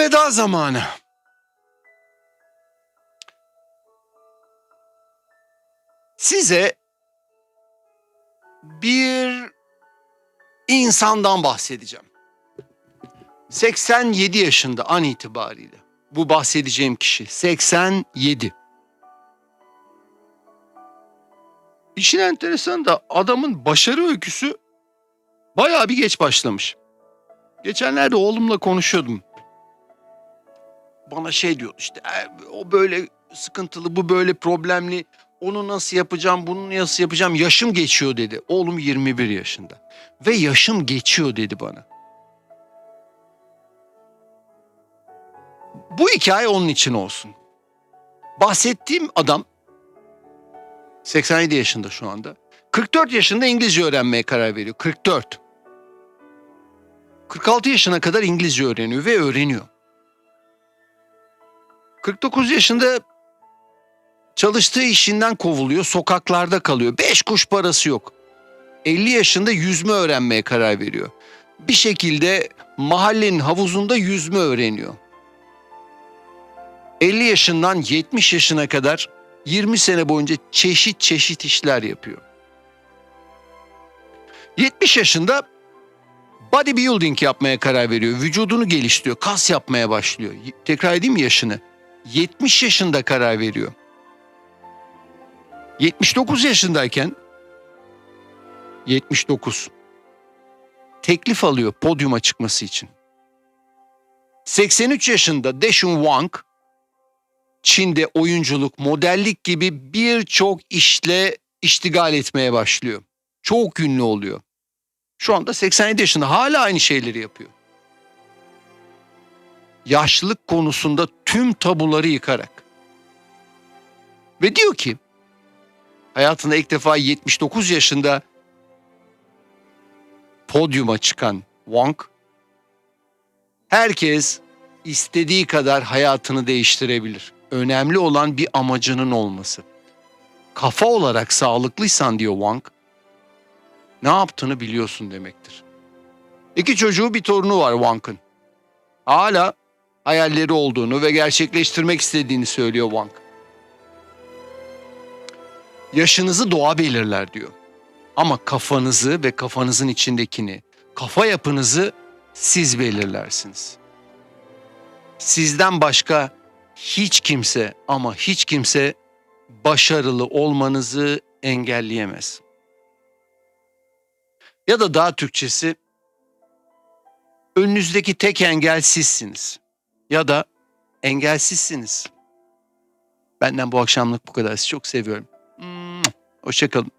veda zamanı. Size bir insandan bahsedeceğim. 87 yaşında an itibariyle. Bu bahsedeceğim kişi 87. İşin enteresan da adamın başarı öyküsü bayağı bir geç başlamış. Geçenlerde oğlumla konuşuyordum. Bana şey diyordu işte "E, o böyle sıkıntılı bu böyle problemli onu nasıl yapacağım bunu nasıl yapacağım yaşım geçiyor dedi. Oğlum 21 yaşında ve yaşım geçiyor dedi bana. Bu hikaye onun için olsun. Bahsettiğim adam 87 yaşında şu anda. 44 yaşında İngilizce öğrenmeye karar veriyor. 44. 46 yaşına kadar İngilizce öğreniyor ve öğreniyor. 49 yaşında çalıştığı işinden kovuluyor, sokaklarda kalıyor. 5 kuş parası yok. 50 yaşında yüzme öğrenmeye karar veriyor. Bir şekilde mahallenin havuzunda yüzme öğreniyor. 50 yaşından 70 yaşına kadar 20 sene boyunca çeşit çeşit işler yapıyor. 70 yaşında bodybuilding yapmaya karar veriyor. Vücudunu geliştiriyor. Kas yapmaya başlıyor. Tekrar edeyim yaşını? 70 yaşında karar veriyor. 79 yaşındayken 79 teklif alıyor podyuma çıkması için. 83 yaşında Daeshun Wang Çin'de oyunculuk, modellik gibi birçok işle iştigal etmeye başlıyor. Çok ünlü oluyor. Şu anda 87 yaşında hala aynı şeyleri yapıyor. Yaşlılık konusunda tüm tabuları yıkarak. Ve diyor ki hayatında ilk defa 79 yaşında podyuma çıkan Wang herkes istediği kadar hayatını değiştirebilir. Önemli olan bir amacının olması. Kafa olarak sağlıklıysan diyor Wang, ne yaptığını biliyorsun demektir. İki çocuğu bir torunu var Wang'ın. Hala hayalleri olduğunu ve gerçekleştirmek istediğini söylüyor Wang. Yaşınızı doğa belirler diyor. Ama kafanızı ve kafanızın içindekini, kafa yapınızı siz belirlersiniz. Sizden başka hiç kimse ama hiç kimse başarılı olmanızı engelleyemez. Ya da daha Türkçesi önünüzdeki tek engel sizsiniz. Ya da engelsizsiniz. Benden bu akşamlık bu kadar. Sizi çok seviyorum. Hoşçakalın.